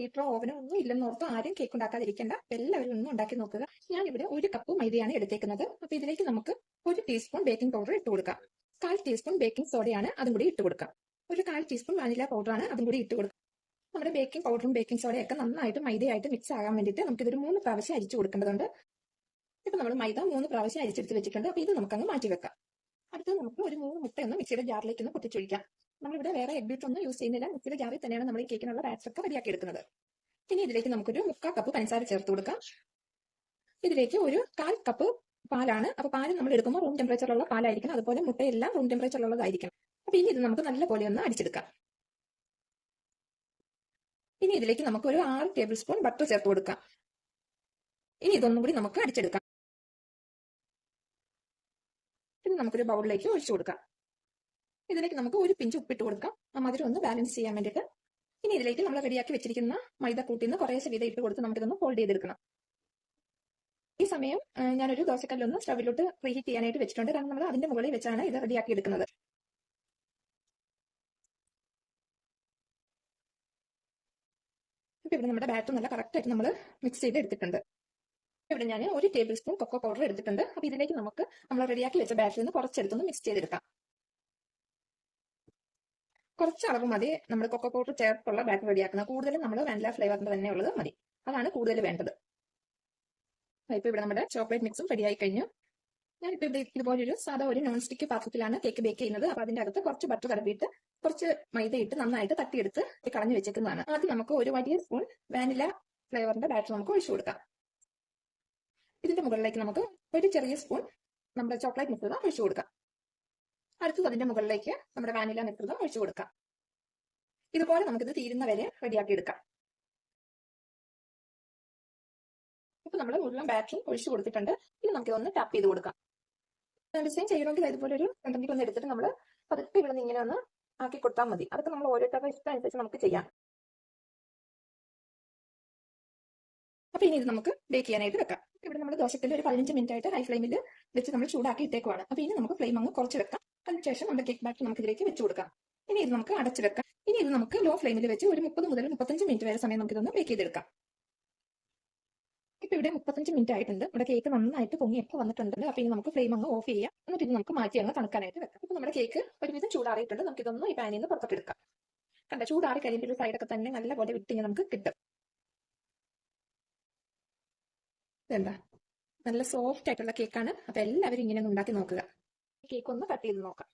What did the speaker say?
ഹീറ്ററോ ഓവനോ ഒന്നും ഇല്ലെന്ന് ഓർത്ത് ആരും കേക്ക് ഉണ്ടാക്കാതിരിക്കേണ്ട. എല്ലാവരും ഒന്നും ഉണ്ടാക്കി നോക്കുക. ഞാൻ ഇവിടെ ഒരു കപ്പ് മൈദയാണ് എടുത്തേക്കുന്നത്. അപ്പൊ ഇതിലേക്ക് നമുക്ക് ഒരു ടീസ്പൂൺ ബേക്കിംഗ് പൗഡർ ഇട്ട് കൊടുക്കാം. കാൽ ടീസ്പൂൺ ബേക്കിംഗ് സോഡയാണ് അതും കൂടി ഇട്ട് കൊടുക്കാം. ഒരു കാൽ ടീസ്പൂൺ വാനില പൗഡറാണ് അതും കൂടി ഇട്ട് കൊടുക്കുക നമ്മുടെ ബേക്കിംഗ് പൗഡറും ബേക്കിംഗ് സോഡയും ഒക്കെ നന്നായിട്ട് മൈദയായിട്ട് മിക്സ് ആകാൻ വേണ്ടിയിട്ട് നമുക്കിതൊരു മൂന്ന് പ്രാവശ്യം അരിച്ചു കൊടുക്കേണ്ടതുണ്ട്. ഇപ്പൊ നമ്മൾ മൈദ മൂന്ന് പ്രാവശ്യം അരിച്ചെടുത്ത് വെച്ചിട്ടുണ്ട്. അപ്പൊ ഇത് നമുക്കങ്ങ് മാറ്റി വെക്കാം. അടുത്തത് നമുക്ക് ഒരു മൂന്ന് മുട്ടയൊന്ന് മിക്സിയുടെ ജാറിലേക്ക് ഒന്ന് പൊട്ടിച്ചൊഴിക്കാം. നമ്മളിവിടെ വേറെ എഗ് ബീറ്റ് ഒന്നും യൂസ് ചെയ്യുന്നില്ല. മിക്സിയുടെ ജാറിൽ തന്നെയാണ് നമ്മൾ ഈ കേക്കിനുള്ള ബാറ്റ്സ് ഒക്കെ റെഡിയാക്കി എടുക്കുന്നത് ഇനി ഇതിലേക്ക് നമുക്കൊരു മുക്കാൽ കപ്പ് പഞ്ചസാര ചേർത്ത് കൊടുക്കാം. ഇതിലേക്ക് ഒരു കാൽ കപ്പ് പാലാണ്. അപ്പൊ പാൽ നമ്മൾ എടുക്കുമ്പോൾ റൂം ടെമ്പറേച്ചറിലുള്ള പാലായിരിക്കണം. അതുപോലെ മുട്ടയെല്ലാം റൂം ടെമ്പറേച്ചറിലുള്ളതായിരിക്കണം അപ്പൊ ഇനി ഇത് നമുക്ക് നല്ല പോലെ ഒന്ന് അടിച്ചെടുക്കാം. ഇനി ഇതിലേക്ക് നമുക്ക് ഒരു ആറ് ടേബിൾ സ്പൂൺ ബട്ടർ ചേർത്ത് കൊടുക്കാം. ഇനി ഇതൊന്നും കൂടി നമുക്ക് അടിച്ചെടുക്കാം. പിന്നെ നമുക്കൊരു ബൗളിലേക്ക് ഒഴിച്ചു കൊടുക്കാം. ഇതിലേക്ക് നമുക്ക് ഒരു പിഞ്ച് ഉപ്പിട്ട് കൊടുക്കാം. ആ മധുരം ഒന്ന് ബാലൻസ് ചെയ്യാൻ വേണ്ടിയിട്ട്. ഇനി ഇതിലേക്ക് നമ്മൾ റെഡിയാക്കി വെച്ചിരിക്കുന്ന മൈദ കൂട്ടിന്ന് കുറേശ്ശെ വീതം ഇട്ട് കൊടുത്ത് നമുക്കിതൊന്ന് ഫോൾഡ് ചെയ്തെടുക്കണം. ഈ സമയം ഞാനൊരു ദോശക്കല്ലൊന്ന് സ്റ്റവിലോട്ട് പ്രീഹീറ്റ് ചെയ്യാനായിട്ട് വെച്ചിട്ടുണ്ട്. കാരണം നമ്മൾ അതിന്റെ മുകളിൽ വെച്ചാണ് ഇത് റെഡിയാക്കി എടുക്കുന്നത്. ഇപ്പൊ ഇവിടെ നമ്മുടെ ബാറ്റർ നല്ല കറക്റ്റ് ആയിട്ട് നമ്മൾ മിക്സ് ചെയ്ത് എടുത്തിട്ടുണ്ട്. ഇവിടെ ഞാൻ ഒരു ടേബിൾ സ്പൂൺ കൊക്കോ പൗഡർ എടുത്തിട്ടുണ്ട്. അപ്പൊ ഇതിലേക്ക് നമുക്ക് നമ്മൾ റെഡിയാക്കി വെച്ച ബാറ്ററിൽ നിന്ന് കുറച്ചെടുത്തൊന്ന് മിക്സ് ചെയ്തെടുക്കാം. കുറച്ച് അളവ് മതി. നമ്മൾ കൊക്കോ പൗഡർ ചേർത്തുള്ള ബാറ്റർ റെഡിയാക്കുന്നത് കൂടുതലും നമ്മൾ വാനില ഫ്ലേവറിന്റെ തന്നെ ഉള്ളത് മതി. അതാണ് കൂടുതൽ വേണ്ടത്. ഇപ്പൊ ഇവിടെ നമ്മുടെ ചോക്ലേറ്റ് മിക്സും റെഡിയായി കഴിഞ്ഞു. ഞാനിപ്പോ ഇവിടെ ഇതുപോലൊരു സാധാ ഒരു നോൺ സ്റ്റിക്ക് പാത്രത്തിലാണ് കേക്ക് ബേക്ക് ചെയ്യുന്നത്. അപ്പൊ അതിന്റെ അകത്ത് കുറച്ച് ബട്ടർ തടവിയിട്ട് കുറച്ച് മൈദ ഇട്ട് നന്നായിട്ട് തട്ടിയെടുത്ത് കളഞ്ഞു വെച്ചേക്കുന്നതാണ്. ആദ്യം നമുക്ക് ഒരു വലിയ സ്പൂൺ വാനില ഫ്ലേവറിന്റെ ബാറ്റർ നമുക്ക് ഒഴിച്ചു കൊടുക്കാം. ഇതിന്റെ മുകളിലേക്ക് നമുക്ക് ഒരു ചെറിയ സ്പൂൺ നമ്മുടെ ചോക്ലേറ്റ് മിശ്രിതം ഒഴിച്ചു കൊടുക്കാം. അടുത്തത് അതിന്റെ മുകളിലേക്ക് നമ്മുടെ വാനില മിശ്രിതം ഒഴിച്ചു കൊടുക്കാം. ഇതുപോലെ നമുക്കിത് തീരുന്ന വരെ റെഡിയാക്കി എടുക്കാം. ഇപ്പൊ നമ്മൾ മുഴുവൻ ബാറ്ററും ഒഴിച്ചു കൊടുത്തിട്ടുണ്ട്. ഇനി നമുക്കിതൊന്ന് ടാപ്പ് ചെയ്ത് കൊടുക്കാം. ഡിസൈൻ ചെയ്യണമെങ്കിൽ ഇതുപോലെ ഒരു എന്തെങ്കിലും ഒന്ന് എടുത്തിട്ട് നമ്മൾ പതുക്കെ ഇവിടെ നിന്ന് ഇങ്ങനെ ഒന്ന് ആക്കി കൊടുത്താൽ മതി. അതൊക്കെ നമ്മൾ ഓരോരുത്തരുടെ ഇഷ്ടം അനുസരിച്ച് നമുക്ക് ചെയ്യാം. അപ്പൊ ഇനി ഇത് നമുക്ക് ബേക്ക് ചെയ്യാനായിട്ട് വെക്കാം. ഇവിടെ നമ്മൾ ദോശത്തിൽ ഒരു പതിനഞ്ച് മിനിറ്റ് ആയിട്ട് ഹൈ ഫ്ലെയിമിൽ വെച്ച് നമ്മൾ ചൂടാക്കി ഇട്ടേക്കുവാണ്. അപ്പൊ ഇനി നമുക്ക് ഫ്ലെയിം അങ്ങ് കുറച്ച് വെക്കാം. അതിനുശേഷം നമ്മുടെ കേക്ക് ബാറ്റർ നമുക്ക് ഇതിലേക്ക് വെച്ച് കൊടുക്കാം. ഇനി ഇത് നമുക്ക് അടച്ചു വെക്കാം ഇനി ഇത് നമുക്ക് ലോ ഫ്ലെയിമിൽ വെച്ച് ഒരു മുപ്പത് മുതൽ മുപ്പത്തഞ്ച് മിനിറ്റ് വരെ സമയം നമുക്ക് ഇതൊന്ന് ബേക്ക് ചെയ്തെടുക്കാം. ഇപ്പൊ ഇവിടെ മുപ്പത്തഞ്ച് മിനിറ്റ് ആയിട്ടുണ്ട്. നമ്മുടെ കേക്ക് നന്നായിട്ട് പൊങ്ങിയൊക്കെ വന്നിട്ടുണ്ട്. അപ്പൊ ഇനി നമുക്ക് ഫ്ലെയിം അങ്ങ് ഓഫ് ചെയ്യാം. എന്നിട്ട് ഇത് നമുക്ക് മാറ്റി അങ്ങ് തണുക്കാനായിട്ട് വെക്കാം. ഇപ്പൊ നമ്മുടെ കേക്ക് ഒരുവിധം ചൂടാറിയിട്ടുണ്ട്. നമുക്ക് ഇതൊന്നും ഈ പാനിൽ നിന്ന് പുറത്തെടുക്കാം കണ്ട? ചൂടാറി കഴിയുമ്പോൾ സൈഡൊക്കെ തന്നെ നല്ലപോലെ വിട്ടിങ്ങനെ നമുക്ക് കിട്ടും. ഇതെന്താ? നല്ല സോഫ്റ്റ് ആയിട്ടുള്ള കേക്കാണ് അപ്പൊ എല്ലാവരും ഇങ്ങനെ ഉണ്ടാക്കി നോക്കുക. കേക്ക് ഒന്ന് കട്ട് ചെയ്ത് നോക്കാം